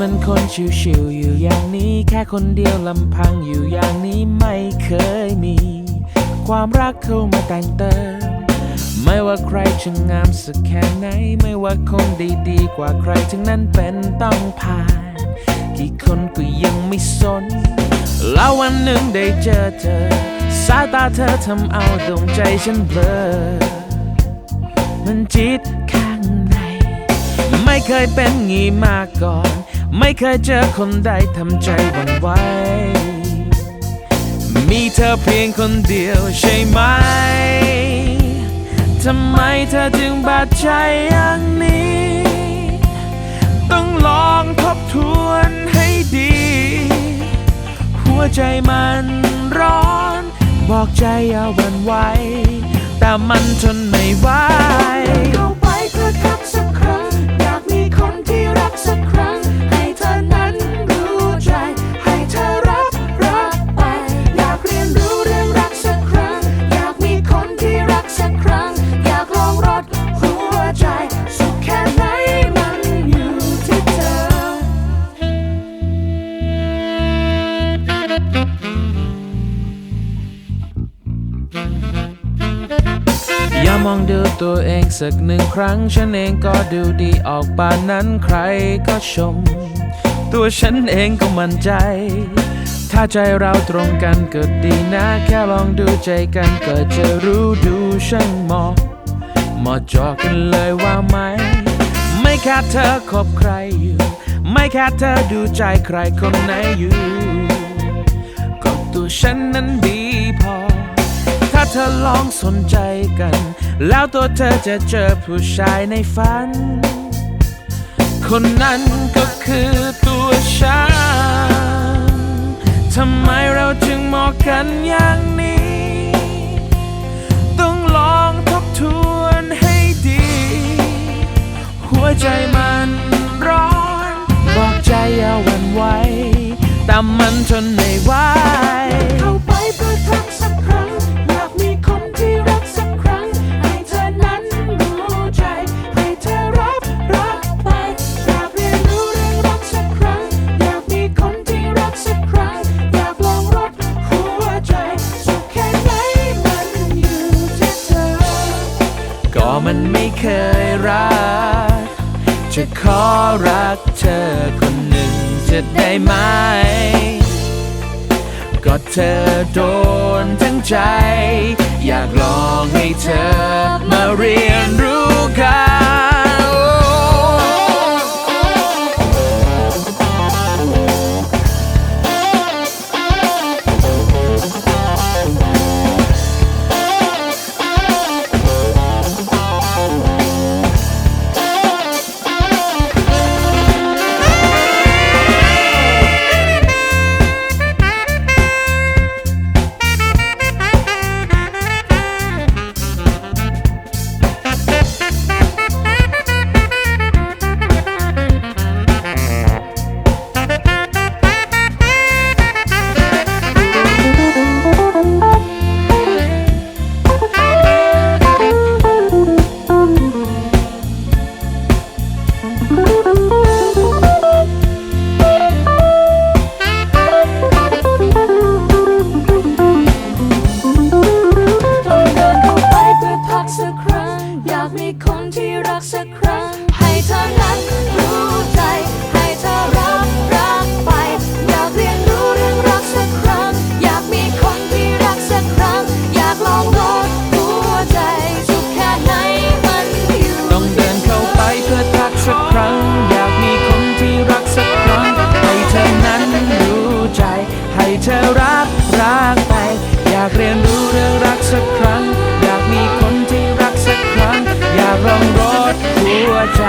มันคนชิวๆอยู่อย่างนี้ แค่คนเดียวลำพังอยู่อย่างนี้ไม่เคยมี ความรักเข้ามาแต่งเติม ไม่ว่าใครจะงามสักแค่ไหน ไม่ว่าคงดีดีๆกว่าใครทั้งนั้นเป็นต้องผ่าน กี่คนก็ยังไม่สน แล้ววันหนึ่งได้เจอเธอ สายตาเธอทำเอาดวงใจฉันเบลอ มันจิตข้างใน ไม่เคยเป็นงี้มาก่อน ไม่เคยเจอคนใดทำใจหวั่นไหว มีเธอเพียงคนเดียวใช่ไหม ทำไมเธอจึงบาดใจอย่างนี้ ต้องลองทบทวนให้ดี หัวใจมันร้อน บอกใจอย่าหวั่นไหว แต่มันทนไม่ไหว มองดูตัวเองสักหนึ่งครั้ง ฉันเองก็ดูดีออกปานนั้นใครก็ชม ตัวฉันเองก็มั่นใจ ถ้าใจเราตรงกันก็ดีนะ แค่ลองดูใจกันก็จะรู้ดูช่างเหมาะเหมาะจอกันเลยว่าไหม ไม่แค่เธอคบใครอยู่ ไม่แค่เธอดูใจใครคนไหนอยู่ ก็ตัวฉันนั้นดี ถ้าเธอลองสนใจกัน แล้วตัวเธอจะเจอผู้ชายในฝัน คนนั้นก็คือตัวฉัน ทำไมเราจึงหมาะกันอย่างนี้ ต้องลองทบทวนให้ดี หัวใจมันร้อน บอกใจอย่าหวั่นไหวแต่มันทนไม่ไหว ก็มันไม่เคยรัก จะขอรักเธอคนหนึ่งจะได้ไหม ก็เธอโดนทั้งใจ อยากลองให้เธอมาเรียน เธอรักรักไป อยากเรียนรู้เรื่องรักสักครั้ง อยากมีคนที่รักสักครั้ง อยากลองรอดหัวใจ